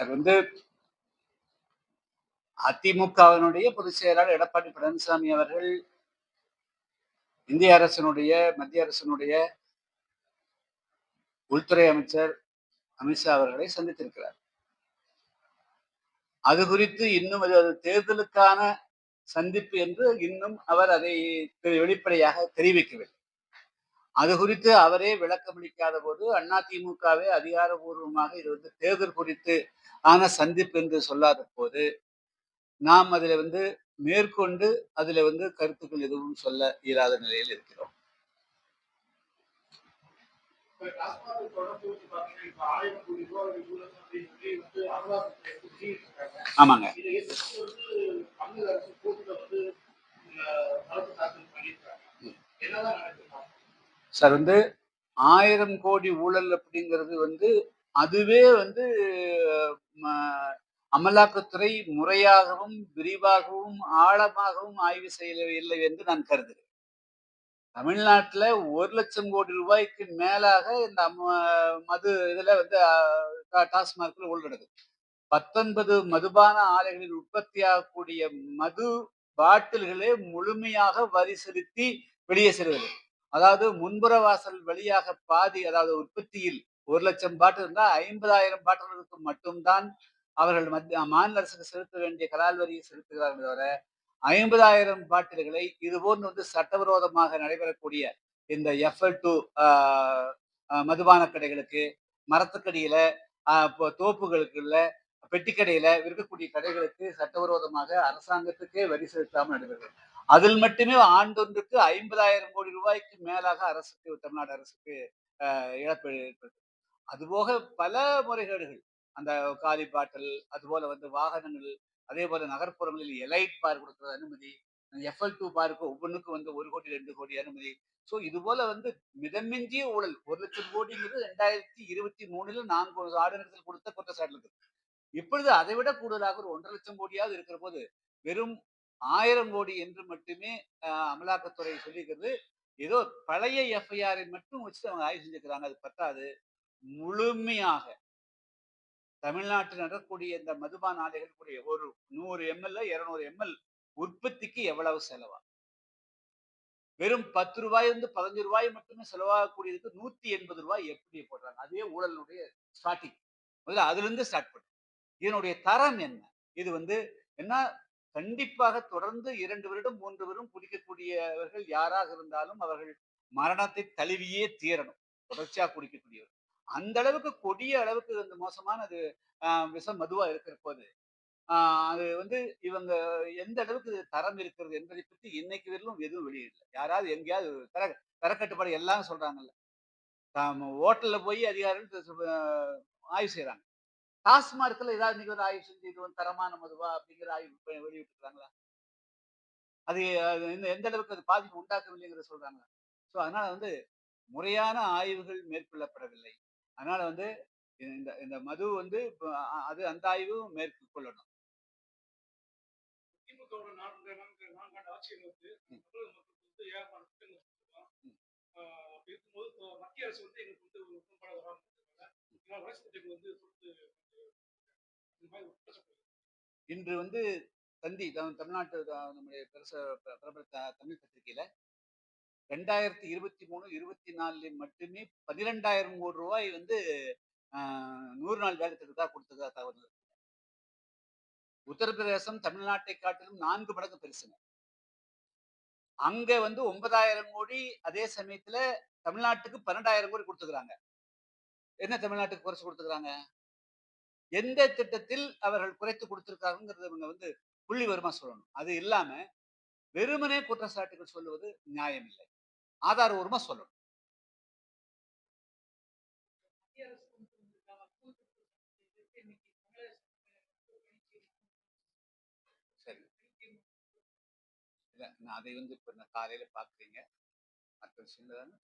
Sir வந்து அதிமுகவினுடைய பொதுச் செயலாளர் எடப்பாடி பழனிசாமி அவர்கள் இந்திய அரசனுடைய மத்திய அரசனுடைய உள்துறை அமைச்சர் அமித்ஷா அவர்களை சந்தித்திருக்கிறார். அது குறித்து இன்னும் அது தேர்தலுக்கான சந்திப்பு என்று இன்னும் அவர் அதை வெளிப்படையாக தெரிவிக்கவில்லை. அது குறித்து அவரே விளக்கமளிக்காத போது அதிமுகவே அதிகாரபூர்வமாக இது வந்து தேர்தல் குறித்து ஆன சந்திப்பு என்று சொல்லாத போது நாம் அதுல வந்து மேற்கொண்டு அதுல வந்து கருத்துக்கள் எதுவும் சொல்ல இயலாத நிலையில் இருக்கிறோம். ஆமாங்க. என்னதான் சார் வந்து ஆயிரம் கோடி ஊழல் அப்படிங்கிறது வந்து அதுவே வந்து ம, அமலாக்கத்துறை முறையாகவும் விரிவாகவும் ஆழமாகவும் ஆய்வு செய்யவில்லை என்று நான் கருதுகிறேன். தமிழ்நாட்டுல ஒரு லட்சம் கோடி ரூபாய்க்கு மேலாக இந்த மது இதுல வந்து அஹ், டா- பத்தொன்பது மதுபான ஆலைகளில் உற்பத்தியாகக்கூடிய மது பாட்டில்களே முழுமையாக வரி செலுத்தி வெளியே செல்வது. அதாவது முன்புற வாசல் வழியாக பாதி அதாவது உற்பத்தியில் ஒரு லட்சம் பாட்டில் இருந்தால் ஐம்பதாயிரம் பாட்டில்களுக்கு மட்டும்தான் அவர்கள் மத்திய மாநில அரசுக்கு செலுத்த வேண்டிய கலால் வரியை செலுத்துகிறார்கள் தவிர ஐம்பதாயிரம் பாட்டில்களை இதுபோன்று வந்து சட்டவிரோதமாக நடைபெறக்கூடிய இந்த எஃப்எல் டூ மதுபான கடைகளுக்கு மரத்துக்கடியில ஆஹ், இப்போ தோப்புகளுக்குள்ள பெட்டிக்கடையில இருக்கக்கூடிய கடைகளுக்கு சட்டவிரோதமாக அரசாங்கத்துக்கே வரி செலுத்தாமல் நடைபெறுகிறது. அதில் மட்டுமே ஆண்டொன்றுக்கு ஐம்பதாயிரம் கோடி ரூபாய்க்கு மேலாக அரசுக்கு தமிழ்நாடு அரசுக்கு இழப்பீடு இழப்பு ஏற்படுது அதுபோக பல முறைகேடுகள். அந்த காலி பாட்டல் அதுபோல வந்து வாகனங்கள் அதே போல நகர்ப்புறங்களில் எலைட் பார் கொடுக்கறது அனுமதி எஃப்எல் டூ பார்க்கு ஒவ்வொன்றுக்கும் வந்து ஒரு கோடி ரெண்டு கோடி அனுமதி. ஸோ இது போல வந்து மிதமிஞ்சிய ஊழல் ஒரு லட்சம் கோடிங்கிறது ரெண்டாயிரத்தி இருபத்தி மூணுல நான்கு ஆளுநர்கள் கொடுத்த குற்றச்சாட்டு இருக்குது இப்பொழுது அதை விட கூடுதலாக ஒரு ஒன்றரை லட்சம் கோடியாவது இருக்கிற போது வெறும் ஆயிரம் கோடி என்று மட்டுமே ஆஹ், அமலாக்கத்துறை சொல்லிக்கிறது. ஏதோ பழைய எஃப்ஐஆரை மட்டும் வச்சுட்டு அவங்க ஆய்வு செஞ்சுக்கிறாங்க. அது பத்தாது. முழுமையாக. தமிழ்நாட்டில் நடக்கக்கூடிய இந்த மதுபான கூடிய ஒரு நூறு எம்எல் இருநூறு எம்எல் உற்பத்திக்கு எவ்வளவு செலவா? வெறும் பத்து ரூபாயிலிருந்து பதினஞ்சு ரூபாய் மட்டுமே செலவாகக்கூடியதுக்கு நூத்தி எண்பது ரூபாய் எப்படி போடுறாங்க? அதே ஊழலுடைய ஸ்டார்டிங் முதல்ல அதுல இருந்து ஸ்டார்ட் பண்ணும் இதனுடைய தரம் என்ன? இது வந்து என்ன கண்டிப்பாக தொடர்ந்து இரண்டு வருடம் மூன்று வருடம் குடிக்கக்கூடியவர்கள் யாராக இருந்தாலும் அவர்கள் மரணத்தை தழுவியே தீரணும். தொடர்ச்சியா குடிக்கக்கூடியவர் அந்த அளவுக்கு கொடிய அளவுக்கு அந்த மோசமானது அது விஷம் மதுவா இருக்கிற போது அது வந்து இவங்க எந்த அளவுக்கு தரம் இருக்கிறது என்பதை பற்றி இன்னைக்கு வரையிலும் எதுவும் வெளியிடல யாராவது எங்கேயாவது தர தரக்கட்டுப்பாடு எல்லாம் சொல்றாங்கல்ல. தாம் ஹோட்டல்ல போய் அதிகாரிகள் ஆய்வு செய்யறாங்க டாஸ்மார்க்ல ஏதாவது இன்னைக்கு ஒரு ஆய்வு செஞ்சு இது வந்து தரமான மதுவா அப்படிங்கிற ஆய்வு வெளியிட்டிருக்காங்களா? அது எந்த அளவுக்கு அது பாதிப்பு உண்டாக்கவில்லைங்கிறத சொல்றாங்க ஸோ அதனால வந்து முறையான ஆய்வுகள் மேற்கொள்ளப்படவில்லை. அதனால வந்து இந்த இந்த மது வந்து அது அந்த ஆய்வும் மேற்கொள்ளணும். மத்திய அரசு வந்து எங்களுக்கு வந்து இன்று வந்து தந்தி தமிழ்நாட்டு நம்முடைய பெருச பிரபல தமிழ் பத்திரிகையில ரெண்டாயிரத்தி இருபத்தி மூணு இருபத்தி நாலுல மட்டுமே பன்னிரெண்டாயிரம் கோடி ரூபாய் வந்து ஆஹ், நூறு நாள் வேகத்துக்கு தான் கொடுத்ததா தகவல் உத்தரப்பிரதேசம் தமிழ்நாட்டை காட்டிலும் நான்கு மடங்கு பெருசுங்க. அங்க வந்து ஒன்பதாயிரம் கோடி அதே சமயத்துல தமிழ்நாட்டுக்கு பன்னெண்டாயிரம் கோடி கொடுத்துக்கிறாங்க. என்ன தமிழ்நாட்டுக்கு குறைச்சு கொடுத்துக்கிறாங்க? எந்த திட்டத்தில் அவர்கள் குறைத்து கொடுத்திருக்காங்கிறத இவங்க வந்து புள்ளி வருமா சொல்லணும். அது இல்லாம வெறுமனே குற்றச்சாட்டுகள் சொல்லுவது நியாயம் இல்லை ஆதாரபூர்வமா சொல்லணும். சரி. இல்ல நான் அதை வந்து இப்ப நான் காலையில பாக்குறீங்க. மற்ற விஷயங்கள் தொடர்ந்து